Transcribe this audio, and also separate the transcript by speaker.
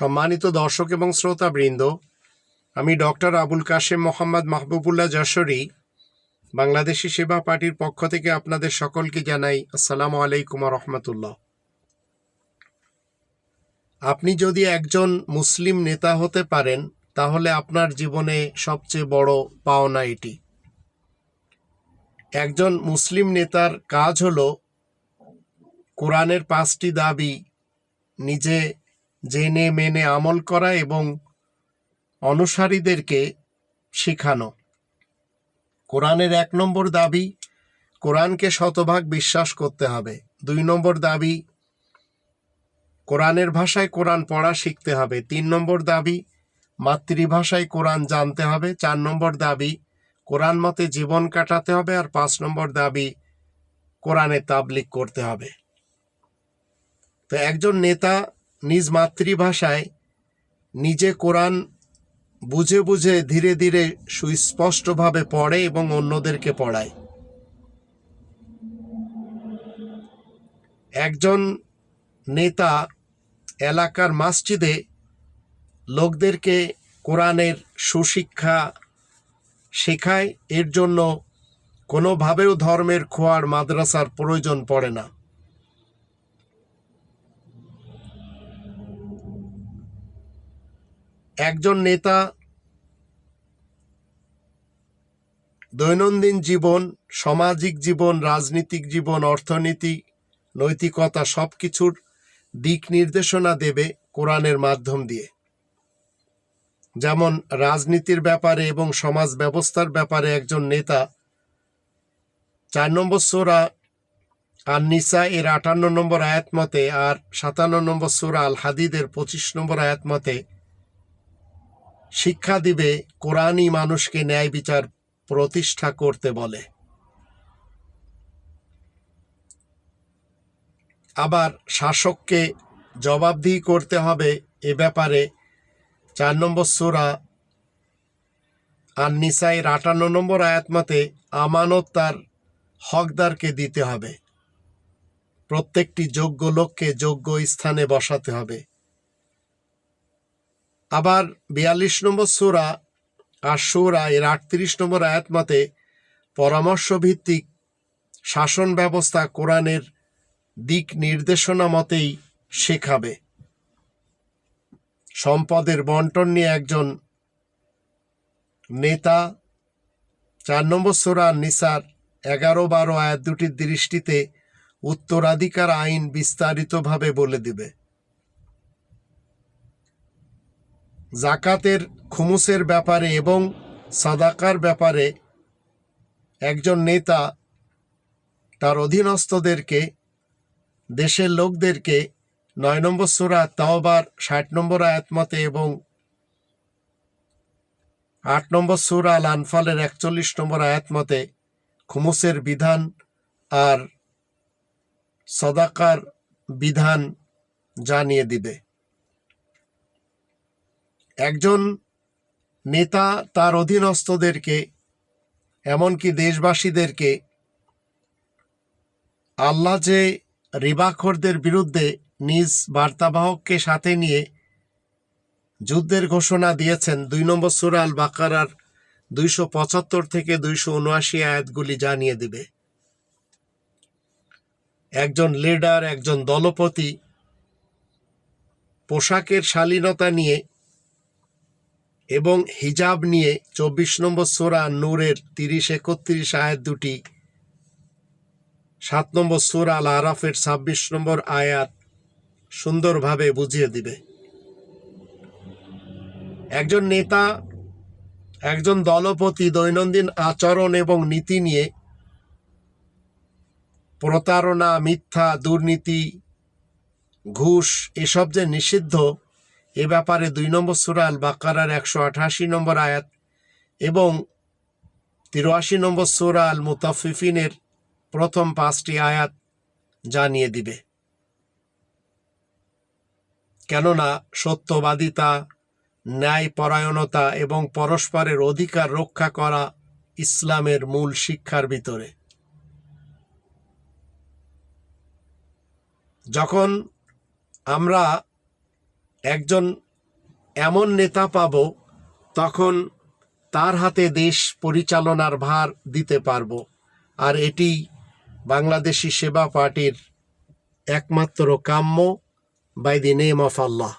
Speaker 1: সম্মানিত দর্শক এবং শ্রোতাবৃন্দ, আমি ডক্টর আবুল কাশেম মোহাম্মদ মাহবুবুল্লাহ যশোরী, বাংলাদেশি সেবা পার্টির পক্ষ থেকে আপনাদের সকলকে জানাই আসসালামু আলাইকুম রহমতুল্লাহ আপনি যদি একজন মুসলিম নেতা হতে পারেন, তাহলে আপনার জীবনে সবচেয়ে বড় পাওনা এটি। একজন মুসলিম নেতার কাজ হলো কোরআনের পাঁচটি দাবি নিজে জেনে মেনে আমল করা এবং অনুসারীদেরকে শেখানো। কোরআনের এক নম্বর দাবি, কোরআনকে শতভাগ বিশ্বাস করতে হবে। দুই নম্বর দাবি, কোরআনের ভাষায় কোরআন পড়া শিখতে হবে। তিন নম্বর দাবি, মাতৃভাষায় কোরআন জানতে হবে। চার নম্বর দাবি, কোরআন মতে জীবন কাটাতে হবে। আর পাঁচ নম্বর দাবি, কোরআনে তাবলিক করতে হবে। তো একজন নেতা নিজ মাতৃভাষায় নিজে কোরআন বুঝে বুঝে ধীরে ধীরে সুস্পষ্টভাবে পড়ে এবং অন্যদেরকে পড়ায়। একজন নেতা এলাকার মসজিদে লোকদেরকে কোরআনের সুশিক্ষা শেখায়, এর জন্য কোনোভাবেও ধর্মের খোয়ার মাদ্রাসার প্রয়োজন পড়ে না। একজন নেতা দৈনন্দিন জীবন, সামাজিক জীবন, রাজনৈতিক জীবন, অর্থনীতি, নৈতিকতা সব কিছুর দিক নির্দেশনা দেবে কোরআনের মাধ্যম দিয়ে। যেমন রাজনীতির ব্যাপারে এবং সমাজ ব্যবস্থার ব্যাপারে একজন নেতা চার নম্বর সোরা আর নিসা এর আটান্ন নম্বর আয়াত মতে আর সাতান্ন নম্বর সোরা আল হাদিদের পঁচিশ নম্বর আয়াত মতে শিক্ষা দিবে, কোরআনই মানুষকে ন্যায় বিচার প্রতিষ্ঠা করতে বলে। আবার শাসককে জবাবদিহি করতে হবে এ ব্যাপারে। চার নম্বর সুরা আর নিসাইয়ের আটান্ন নম্বর আয়াত মতে আমানত তার হকদারকে দিতে হবে। প্রত্যেকটি যোগ্য লোককে যোগ্য স্থানে বসাতে হবে। আবার বিয়াল্লিশ নম্বর সোরা আর সোরা এর আটত্রিশ নম্বর আয়াত মতে পরামর্শ ভিত্তিক শাসন ব্যবস্থা কোরআনের দিক নির্দেশনা মতেই শেখাবে। সম্পদের বন্টন নিয়ে একজন নেতা চার নম্বর সোরা নিসার এগারো বারো আয়াত দুটির দৃষ্টিতে উত্তরাধিকার আইন বিস্তারিতভাবে বলে দিবে। জাকাতের খুমুসের ব্যাপারে এবং সাদাকার ব্যাপারে একজন নেতা তার অধীনস্থদেরকে, দেশের লোকদেরকে নয় নম্বর সুরা তাওবার, ষাট নম্বর আয়াতমতে এবং আট নম্বর সুরা আল আনফালের একচল্লিশ নম্বর আয়াতমতে খুমুসের বিধান আর সদাকার বিধান জানিয়ে দিবে। একজন নেতা তার অধীনস্থদেরকে, এমনকি দেশবাসীদেরকে আল্লাহ যে রিবাখরদের বিরুদ্ধে নিজ বার্তাবাহককে সাথে নিয়ে যুদ্ধের ঘোষণা দিয়েছেন, দুই নম্বর সুরাল বাকারার দুইশো পঁচাত্তর থেকে দুইশো উনআশি আয়াতগুলি জানিয়ে দিবে। একজন লিডার, একজন দলপতি পোশাকের শালীনতা নিয়ে এবং হিজাব নিয়ে চব্বিশ নম্বর সোরা নূরের তিরিশ, একত্রিশ আয়াত দুটি, সাত নম্বর সোরা আল আরাফের ছাব্বিশ নম্বর আয়াত সুন্দরভাবে বুঝিয়ে দিবে। একজন নেতা, একজন দলপতি দৈনন্দিন আচরণ এবং নীতি নিয়ে প্রতারণা, মিথ্যা, দুর্নীতি, ঘুষ, এসব যে নিষিদ্ধ এ ব্যাপারে দুই নম্বর সুরাল বাকারার একশো আঠাশি নম্বর আয়াত এবং তিরাশি নম্বর সুরাল মুতাফিফিনের প্রথম পাঁচটি আয়াত জানিয়ে দিবে। কেননা সত্যবাদিতা, ন্যায়পরায়ণতা এবং পরস্পরের অধিকার রক্ষা করা ইসলামের মূল শিক্ষার ভিতরে। যখন আমরা একজন এমন নেতা পাব তখন তার হাতে দেশ পরিচালনার ভার দিতে পারব। আর এটি বাংলাদেশি সেবা পার্টির একমাত্র কাম্য by the name of Allah